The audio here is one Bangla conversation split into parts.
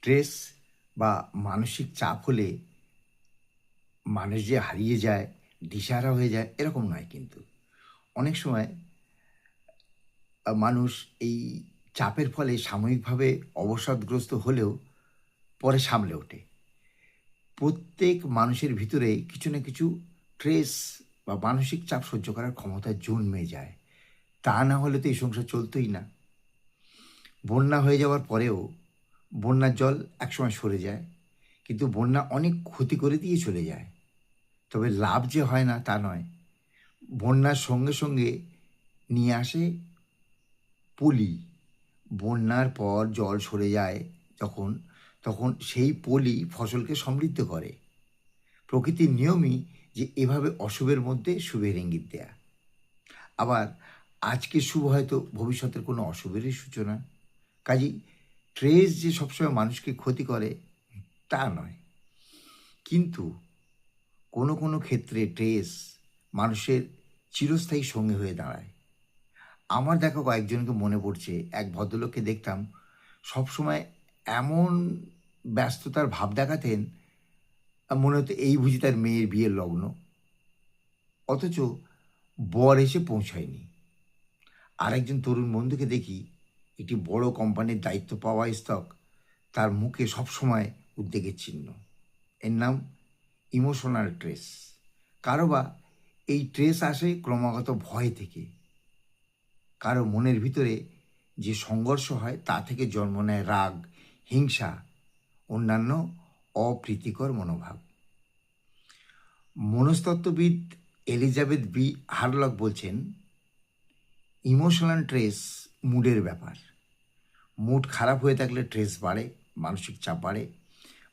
স্ট্রেস বা মানসিক চাপ হলে মানুষ যে হারিয়ে যায়, দিশাহারা হয়ে যায়, এরকম নয় কিন্তু। অনেক সময় মানুষ এই চাপের ফলে সাময়িকভাবে অবসাদগ্রস্ত হলেও পরে সামলে ওঠে। প্রত্যেক মানুষের ভিতরে কিছু না কিছু ট্রেস বা মানসিক চাপ সহ্য করার ক্ষমতা জন্মে যায়। তা না হলে তো এই সংসার চলতোই না। বন্যা হয়ে যাওয়ার পরেও বন্যার জল একসময় সরে যায়, কিন্তু বন্যা অনেক ক্ষতি করে দিয়ে চলে যায়। তবে লাভ যে হয় না তা নয়। বন্যার সঙ্গে সঙ্গে নিয়ে আসে পলি। বন্যার পর জল সরে যায় যখন, তখন সেই পলি ফসলকে সমৃদ্ধ করে। প্রকৃতির নিয়মই যে এভাবে অশুভের মধ্যে শুভের ইঙ্গিত দেয়া। আবার আজকে শুভ হয়তো ভবিষ্যতের কোনো অশুভেরই সূচনা। কাজেই ট্রেস যে সবসময় মানুষকে ক্ষতি করে, তা নয়। কিন্তু কোনো কোনো ক্ষেত্রে ট্রেস মানুষের চিরস্থায়ী সঙ্গে হয়ে দাঁড়ায়। আমার দেখা কয়েকজনকে মনে পড়ছে, এক ভদ্রলোককে দেখতাম সবসময় এমন ব্যস্ততার ভাব দেখাতেন, মনে হতো এই বুঝি তার মেয়ের বিয়ের লগ্ন। অথচ বর এসে পৌঁছায়নি। আরেকজন তরুণ বন্ধুকে দেখি একটি বড় কোম্পানির দায়িত্ব পাওয়া স্তক। তার মুখে সবসময় উদ্বেগের চিহ্ন। এর নাম ইমোশনাল ট্রেস। কারও বা এই ট্রেস আসে ক্রমাগত ভয় থেকে। কারও মনের ভিতরে যে সংঘর্ষ হয়, তা থেকে জন্ম নেয় রাগ, হিংসা, অন্যান্য অপ্রীতিকর মনোভাব। মনস্তত্ত্ববিদ এলিজাবেথ বি হারলক বলছেন, ইমোশনাল ট্রেস মুডের ব্যাপার। মুড খারাপ হয়ে থাকলে ট্রেস বাড়ে, মানসিক চাপ বাড়ে।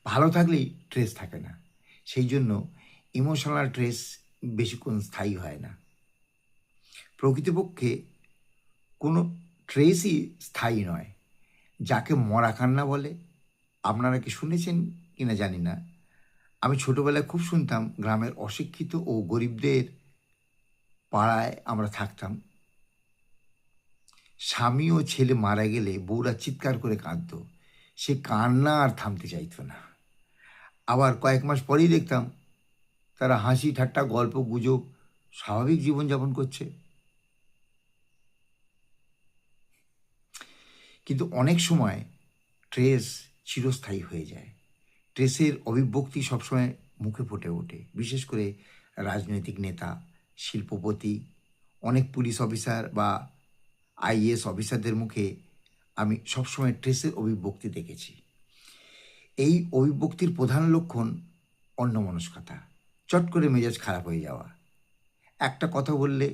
ভালো থাকলেই ট্রেস থাকে না। সেই জন্য ইমোশনাল ট্রেস বেশিক্ষণ স্থায়ী হয় না। প্রকৃতপক্ষে কোনো ট্রেসই স্থায়ী নয়। যাকে মরা কান্না বলে। আপনারা কি শুনেছেন কিনা জানি না। আমি ছোটোবেলায় খুব শুনতাম, গ্রামের অশিক্ষিত ও গরিবদের পাড়ায় আমরা থাকতাম। স্বামী ও ছেলে মারা গেলে বউরা চিৎকার করে কাঁদত। সে কান্না আর থামতে চাইতো না। আবার কয়েক মাস পরেই দেখতাম তারা হাসি ঠাট্টা, গল্প, গুজব স্বাভাবিক জীবনযাপন করছে। কিন্তু অনেক সময় ট্রেস চিরস্থায়ী হয়ে যায়। ট্রেসের অভিব্যক্তি সবসময় মুখে ফুটে ওঠে। বিশেষ করে রাজনৈতিক নেতা, শিল্পপতি, অনেক পুলিশ অফিসার বা আইএস অফিসারদের মুখে আমি সবসময় ট্রেসের অভিব্যক্তি দেখেছি। এই অভিব্যক্তির প্রধান লক্ষণ অন্যমনস্কতা, চট করে মেজাজ খারাপ হয়ে যাওয়া, একটা কথা বললে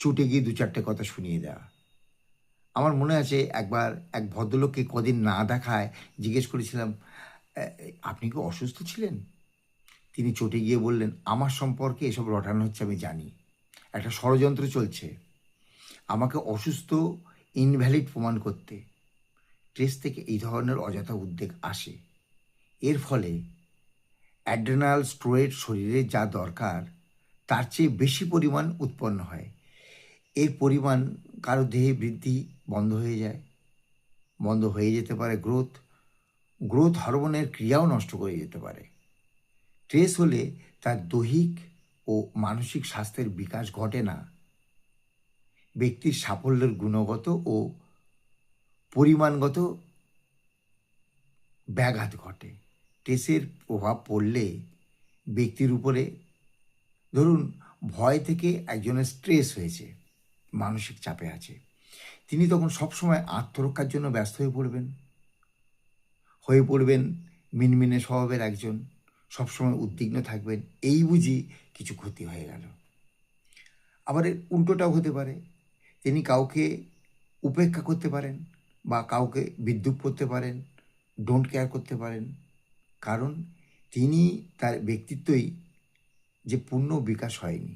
চুটে গিয়ে দু চারটে কথা শুনিয়ে দেওয়া। আমার মনে আছে একবার এক ভদ্রলোককে কদিন না দেখায় জিজ্ঞেস করেছিলাম আপনি কি অসুস্থ ছিলেন? তিনি চটে গিয়ে বললেন, আমার সম্পর্কে এসব রটানো হচ্ছে আমি জানি। একটা ষড়যন্ত্র চলছে। আমাকে অসুস্থ ইনভ্যালিড প্রমাণ করতে। ট্রেস থেকে এই ধরনের অযথা উদ্বেগ আসে। এর ফলে অ্যাড্রেনাল স্টোরেট শরীরে যা দরকার, তার চেয়ে বেশি পরিমাণ উৎপন্ন হয়। এর পরিমাণ কারও দেহে বৃদ্ধি বন্ধ হয়ে যায়। বন্ধ হয়ে যেতে পারে গ্রোথ গ্রোথ হরমোনের ক্রিয়াও নষ্ট করে যেতে পারে। ট্রেস হলে তার দৈহিক ও মানসিক স্বাস্থ্যের বিকাশ ঘটে না। ব্যক্তির সাফল্যের গুণগত ও পরিমাণগত ব্যাঘাত ঘটে। ট্রেসের প্রভাব পড়লে ব্যক্তির উপরে, ধরুন, ভয় থেকে একজনের স্ট্রেস হয়েছে, মানসিক চাপে আছে। তিনি তখন সবসময় আত্মরক্ষার জন্য ব্যস্ত হয়ে পড়বেন। হয়ে পড়বেন মিনমিনে স্বভাবের একজন, সবসময় উদ্বিগ্ন থাকবেন। এই বুঝি কিছু ক্ষতি হয়ে গেল। আবার উল্টোটাও হতে পারে। তিনি কাউকে উপেক্ষা করতে পারেন বা কাউকে বিদ্রুপ করতে পারেন ডোন্ট কেয়ার করতে পারেন। কারণ তিনি তার ব্যক্তিত্বই যে পূর্ণ বিকাশ হয়নি।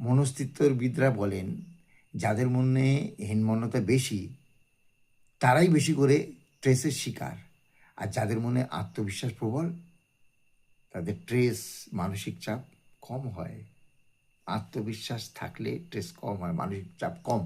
মনস্তিত্ববিদরা বলেন, যাদের মনে হীনমন্যতা বেশি, তারাই বেশি করে ট্রেসের শিকার। আর যাদের মনে আত্মবিশ্বাস প্রবল, তাদের ট্রেস, মানসিক চাপ কম হয়। আত্মবিশ্বাস থাকলে স্ট্রেস কম হয় মানসিক চাপ কম।